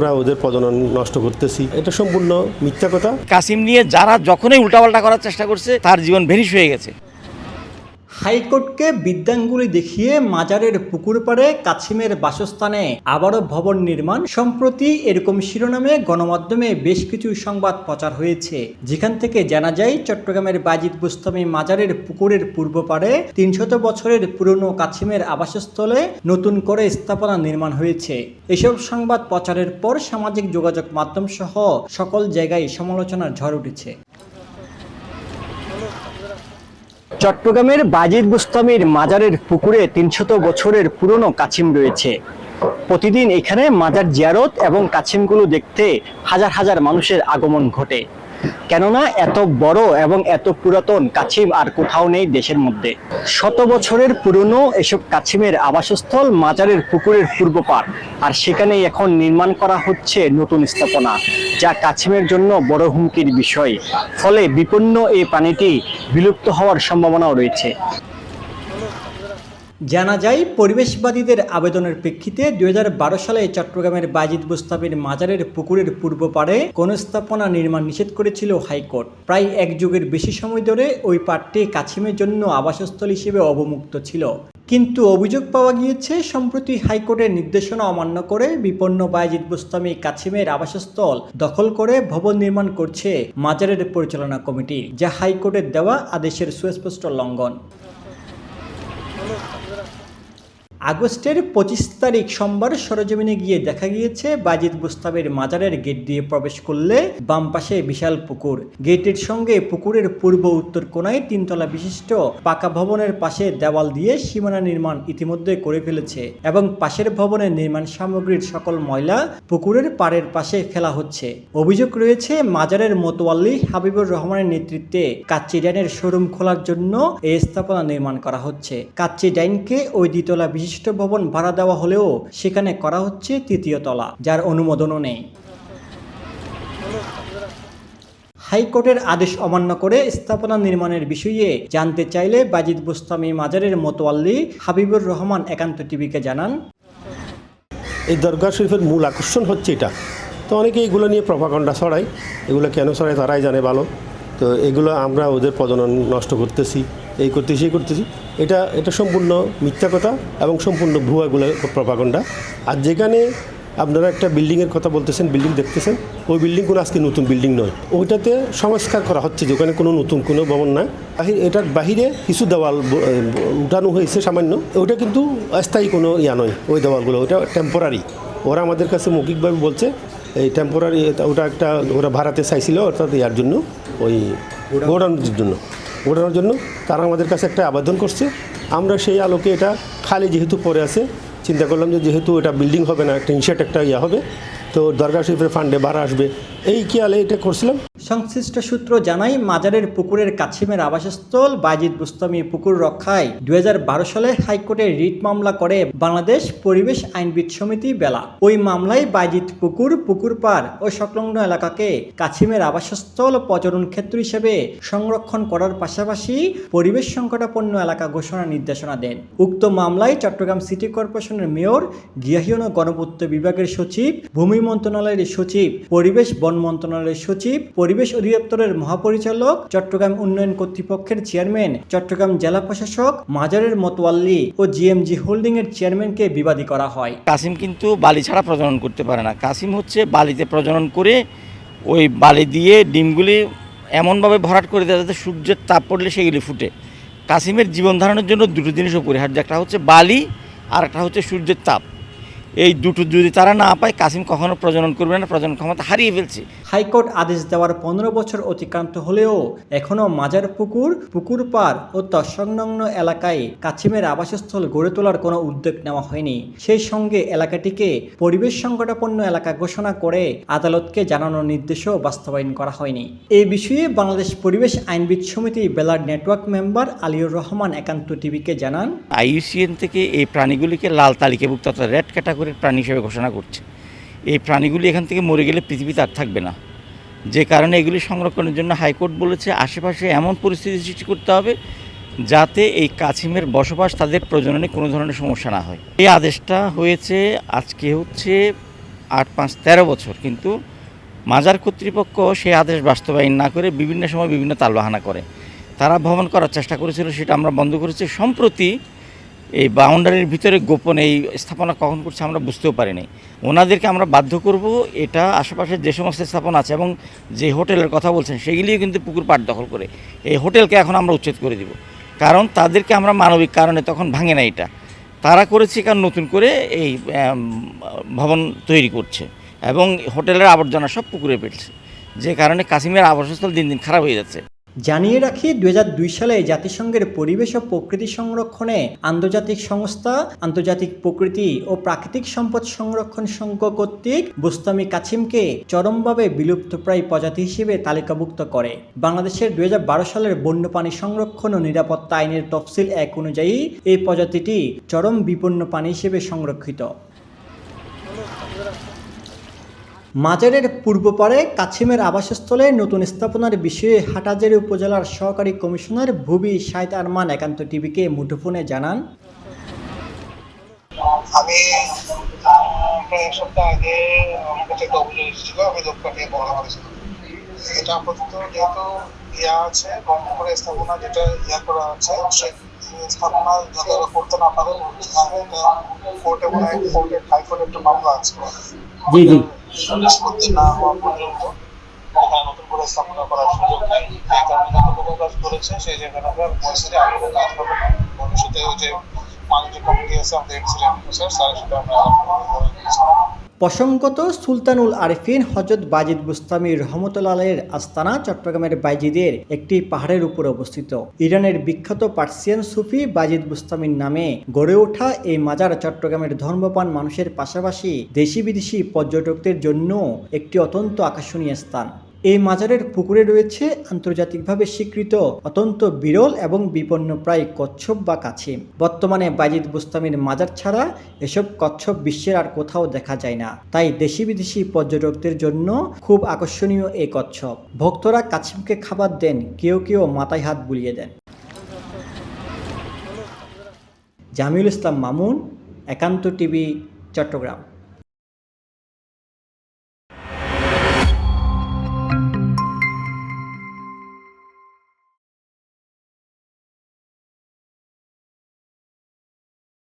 আমরা ওদের প্রজনন নষ্ট করতেছি। এটা সম্পূর্ণ মিথ্যা কথা। কাসিম নিয়ে যারা যখনই উল্টাপাল্টা করার চেষ্টা করছে, তার জীবন ভেনিশ হয়ে গেছে। হাইকোর্টকে বিদ্যাঙ্গুলি দেখিয়ে মাজারের পুকুর পাড়ে কাছিমের বাসস্থানে আবারও ভবন নির্মাণ। সম্প্রতি এরকম শিরোনামে গণমাধ্যমে বেশ কিছু সংবাদ প্রচার হয়েছে। যেখান থেকে জানা যায়, চট্টগ্রামের বাজিদ বুস্তামি মাজারের পুকুরের পূর্ব পাড়ে তিনশত বছরের পুরনো কাছিমের আবাসস্থলে নতুন করে স্থাপনা নির্মাণ হয়েছে। এসব সংবাদ প্রচারের পর সামাজিক যোগাযোগ মাধ্যম সহ সকল জায়গায় সমালোচনার ঝড় উঠেছে। চট্টগ্রামের বাজিদ বুস্তামির মাজারের পুকুরে তিনশত বছরের পুরনো কাছিম রয়েছে। প্রতিদিন এখানে মাজার জিয়ারত এবং কাছিমগুলো দেখতে হাজার হাজার মানুষের আগমন ঘটে। কেননা এত বড় এবং এত পুরাতন কাছিম আর কোথাও নেই দেশের মধ্যে। শত বছরের পুরনো এসব কাছিমের আবাসস্থল মাজারের পুকুরের পূর্ব পার, আর সেখানেই এখন নির্মাণ করা হচ্ছে নতুন স্থাপনা, যা কাছিমের জন্য বড় হুমকির বিষয়। ফলে বিপন্ন এই প্রাণীটি বিলুপ্ত হওয়ার সম্ভাবনাও রয়েছে। জানা যায়, পরিবেশবাদীদের আবেদনের প্রেক্ষিতে দু হাজার বারো সালে চট্টগ্রামের বাজিদ বুস্তাবের মাজারের পুকুরের পূর্ব পাড়ে কোন স্থাপনা নির্মাণ নিষেধ করেছিল হাইকোর্ট। প্রায় এক যুগের বেশি সময় ধরে ওই পাড়টি কাছিমের জন্য আবাসস্থল হিসেবে অবমুক্ত ছিল। কিন্তু অভিযোগ পাওয়া গিয়েছে, সম্প্রতি হাইকোর্টের নির্দেশনা অমান্য করে বিপন্ন বায়াজিদ বুস্তামি কাছিমের আবাসস্থল দখল করে ভবন নির্মাণ করছে মাজারের পরিচালনা কমিটি, যা হাইকোর্টের দেওয়া আদেশের সুস্পষ্ট লঙ্ঘন। আগস্টের পঁচিশ তারিখ সোমবার সরজমিনে গিয়ে দেখা গিয়েছে বাজিদ বুস্তাবের মাজারের গেট দিয়ে প্রবেশ করলে বাম পাশে বিশাল পুকুর। গেটের সঙ্গে পুকুরের পূর্ব উত্তর কোনায় তিনতলা বিশিষ্ট পাকা ভবনের পাশে দেওয়াল দিয়ে সীমানা নির্মাণ ইতিমধ্যে করে ফেলেছে এবং পাশের ভবনের নির্মাণ সামগ্রীর সকল ময়লা পুকুরের পাড়ের পাশে ফেলা হচ্ছে। অভিযোগ রয়েছে, মাজারের মোতোয়াল্লি হাবিবুর রহমানের নেতৃত্বে কাচ্চি ডাইনের শোরুম খোলার জন্য এই স্থাপনা নির্মাণ করা হচ্ছে। কাচ্চি ডাইনকে ওই দ্বিতলা বিশিষ্ট ভবন ভাড়া দেওয়া হলেও সেখানে করা হচ্ছে তৃতীয় তলা, যার অনুমোদনও নেই। হাইকোর্টের আদেশ অমান্য করে স্থাপনা নির্মাণের বিষয়ে জানতে চাইলে বাজিদ বুস্তামি মাজারের মোতোয়াল্লি হাবিবুর রহমান একান্ত টিভিকে জানান। এই দরগা শরীফের মূল আকর্ষণ হচ্ছে এটা। তো অনেকে এগুলো নিয়ে প্রভাকাণ্ডা ছড়ায়। এগুলো কেন ছড়ায় তারাই জানে ভালো। তো এগুলো আমরা ওদের প্রজনন নষ্ট করতেছি। এই করতেছি এই করতেছি। এটা এটা সম্পূর্ণ মিথ্যা কথা এবং সম্পূর্ণ ভুয়াগুলো প্রভাকাণ্ডা আর যেখানে আপনারা একটা বিল্ডিংয়ের কথা বলতেছেন বিল্ডিং দেখতেছেন ওই বিল্ডিং কোনো আজকে নতুন বিল্ডিং নয়। ওইটাতে সংস্কার করা হচ্ছে যে ওখানে কোনো নতুন কোনো ভবন না এটার বাহিরে কিছু দেওয়াল উঠানো হয়েছে সামান্য। ওটা কিন্তু অস্থায়ী কোনো ইয়া নয় ওই দেওয়ালগুলো ওটা টেম্পোরারি ওরা আমাদের কাছে মৌখিকভাবে বলছে এই টেম্পোরারি ওটা একটা ওরা ভাড়াতে চাইছিল অর্থাৎ ইয়ার জন্য ওই গোডাউনের জন্য। গোডাউনের জন্য। তারা আমাদের কাছে একটা আবেদন করছে। আমরা সেই আলোকে এটা খালি যেহেতু পরে আছে, চিন্তা করলাম যে যেহেতু এটা বিল্ডিং হবে না, একটা ইনশার্ট একটা ইয়ে হবে, তো দরগা শরীফের ফান্ডে ভাড়া আসবে। এই আলে এটা করছিলাম? সংশ্লিষ্ট সূত্র জানায়, মাজারের পুকুরের কাছিমের আবাসস্থল বাজিদ বুস্তামি পুকুর রক্ষায় দুই হাজার বারো সালে হাইকোর্টে রিট মামলা করে বাংলাদেশ পরিবেশ আইনবিদ সমিতি বেলা। ওই মামলায় বাইজিদ পুকুর পুকুর পার ও সংলগ্ন এলাকাকে কাছিমের আবাসস্থল পর্যটন ক্ষেত্র হিসেবে সংরক্ষণ করার পাশাপাশি পরিবেশ সংকটাপন্ন এলাকা ঘোষণা নির্দেশনা দেন। উক্ত মামলায় চট্টগ্রাম সিটি কর্পোরেশনের মেয়র গৃহাহীন গণপূর্ত বিভাগের সচিব, ভূমি মন্ত্রণালয়ের সচিব, পরিবেশ বন মন্ত্রণালয়ের সচিব, পরিবেশ অধিদপ্তরের মহাপরিচালক, চট্টগ্রাম উন্নয়ন কর্তৃপক্ষের চেয়ারম্যান, চট্টগ্রাম জেলা প্রশাসক, মাজারের মতোয়াল্লি ও জিএমজি হোল্ডিং এর চেয়ারম্যানকে বিবাদী করা হয়। কাসিম কিন্তু বালি ছাড়া প্রজনন করতে পারে না। কাসিম হচ্ছে বালিতে প্রজনন করে ওই বালি দিয়ে ডিমগুলি এমনভাবে ভরাট করে দেয় যাতে সূর্যের তাপ পড়লে সেগুলি ফুটে। কাসিমের জীবন ধারণের জন্য দুটো জিনিস অপরিহার্য একটা হচ্ছে বালি আর একটা হচ্ছে সূর্যের তাপ। এই দুটো যদি তারা না পায় কাসিম কখনো প্রজনন করবে না প্রজনন ক্ষমতা হারিয়ে ফেলছে। হাইকোর্ট আদেশ দেওয়ার পনেরো বছর অতিক্রান্ত হলেও এখনও মাজার পুকুর পুকুর পার ও তৎসংলগ্ন এলাকায় কাছিমের আবাসস্থল গড়ে তোলার কোনো উদ্যোগ নেওয়া হয়নি। সেই সঙ্গে এলাকাটিকে পরিবেশ সংকটাপন্ন এলাকা ঘোষণা করে আদালতকে জানানোর নির্দেশও বাস্তবায়ন করা হয়নি। এই বিষয়ে বাংলাদেশ পরিবেশ আইনবিদ সমিতি বেলার নেটওয়ার্ক মেম্বার আলিউর রহমান একান্ত টিভিকে জানান আইইউসিএন থেকে এই প্রাণীগুলিকে লাল তালিকাভুক্ত অর্থাৎ রেড ক্যাটাগরির প্রাণী হিসেবে ঘোষণা করছে। এই প্রাণীগুলি এখান থেকে মরে গেলে পৃথিবীতে আর থাকবে না। যে কারণে এগুলি সংরক্ষণের জন্য হাইকোর্ট বলেছে, আশেপাশে এমন পরিস্থিতি সৃষ্টি করতে হবে যাতে এই কাছিমের বসবাস তাদের প্রজননে কোনো ধরনের সমস্যা না হয়। এই আদেশটা হয়েছে, আজকে হচ্ছে আট পাঁচ তেরো বছর, কিন্তু মাজার কর্তৃপক্ষ সেই আদেশ বাস্তবায়ন না করে বিভিন্ন সময় বিভিন্ন তালবাহানা করে। তারা ভ্রমণ করার চেষ্টা করেছিল, সেটা আমরা বন্ধ করেছি। সম্প্রতি এই বাউন্ডারির ভিতরে গোপন এই স্থাপনা কখন করছে আমরা বুঝতেও পারিনি। ওনাদেরকে আমরা বাধ্য করব এটা আশেপাশে যে সমস্ত স্থাপনা আছে এবং যে হোটেলের কথা বলছেন, সেগুলিও কিন্তু পুকুর পাট দখল করে। এই হোটেলকে এখন আমরা উচ্ছেদ করে দিব। কারণ তাদেরকে আমরা মানবিক কারণে তখন ভাঙে না এটা। তারা করেছে কারণ নতুন করে এই ভবন তৈরি করছে এবং হোটেলের আবর্জনা সব পুকুরে ফেলছে। যে কারণে কাশ্মীর আবাসস্থল দিন দিন খারাপ হয়ে যাচ্ছে। জানিয়ে রাখি, দুই হাজার দুই সালে জাতিসংঘের পরিবেশ ও প্রকৃতি সংরক্ষণে আন্তর্জাতিক সংস্থা, আন্তর্জাতিক প্রকৃতি ও প্রাকৃতিক সম্পদ সংরক্ষণ সংঘ কর্তৃক বুস্তামি কাছিমকে চরমভাবে বিলুপ্তপ্রায় প্রজাতি হিসেবে তালিকাভুক্ত করে। বাংলাদেশের দু হাজার বারো সালের বন্যপ্রাণী সংরক্ষণ ও নিরাপত্তা আইনের তফসিল এক অনুযায়ী এই প্রজাতিটি চরম বিপন্ন প্রাণী হিসেবে সংরক্ষিত। মাজারের পূর্ব পারে কাছিমের আবাসস্থলে নতুন স্থাপনার বিষয়ে হাটাজারি উপজেলার সহকারী কমিশনার ভুবি সাইদ আরমান একান্ত টিভিকে মুঠোফোনে জানান। আমি প্রায় এক সপ্তাহ আগে আমার কাছে এসেছিল আমি লোক বলা করেছিলাম এটা আপাতত যেহেতু ইয়া আছে ব্রহ্মপুরে স্থাপনা যেটা ইয়া করা আছে সেই স্থাপনা যাতে করতে না পারে কোর্টে মনে হয় কোর্টে হাইকোর্টে একটা মামলা আছে। জি জি। নিষ্পত্তি না হওয়া পর্যন্ত এখানে নতুন করে স্থাপনা করার সুযোগ নেই এই কারণে যতটুকু কাজ করেছে, সেই জায়গাটা আমরা বলছি যে কাজ হবে না ভবিষ্যতে যে মালিক যে কমিটি আছে, আমাদের এক্সিডেন্ট স্যার স্যারের সাথে আমরা। প্রসঙ্গত, সুলতানুল আরিফিন হজরত বাজিদ বুস্তামি রহমতুল্লাহের আস্তানা চট্টগ্রামের বাইজিদের একটি পাহাড়ের উপর অবস্থিত। ইরানের বিখ্যাত পার্সিয়ান সুফি বাজিদ বুস্তামির নামে গড়ে ওঠা এই মাজার চট্টগ্রামের ধর্মপান মানুষের পাশাপাশি দেশি বিদেশি পর্যটকদের জন্য একটি অত্যন্ত আকর্ষণীয় স্থান। এই মাজারের পুকুরে রয়েছে আন্তর্জাতিকভাবে স্বীকৃত অত্যন্ত বিরল এবং বিপন্ন প্রায় কচ্ছপ বা কাছিম বর্তমানে বাজিদ বুস্তামির মাজার ছাড়া এসব কচ্ছপ বিশ্বের আর কোথাও দেখা যায় না। তাই দেশি বিদেশি পর্যটকদের জন্য খুব আকর্ষণীয় এই কচ্ছপ। ভক্তরা কাছিমকে খাবার দেন, কেউ কেউ মাথায় হাত বুলিয়ে দেন। জামিউল ইসলাম মামুন, একান্ত টিভি, চট্টগ্রাম।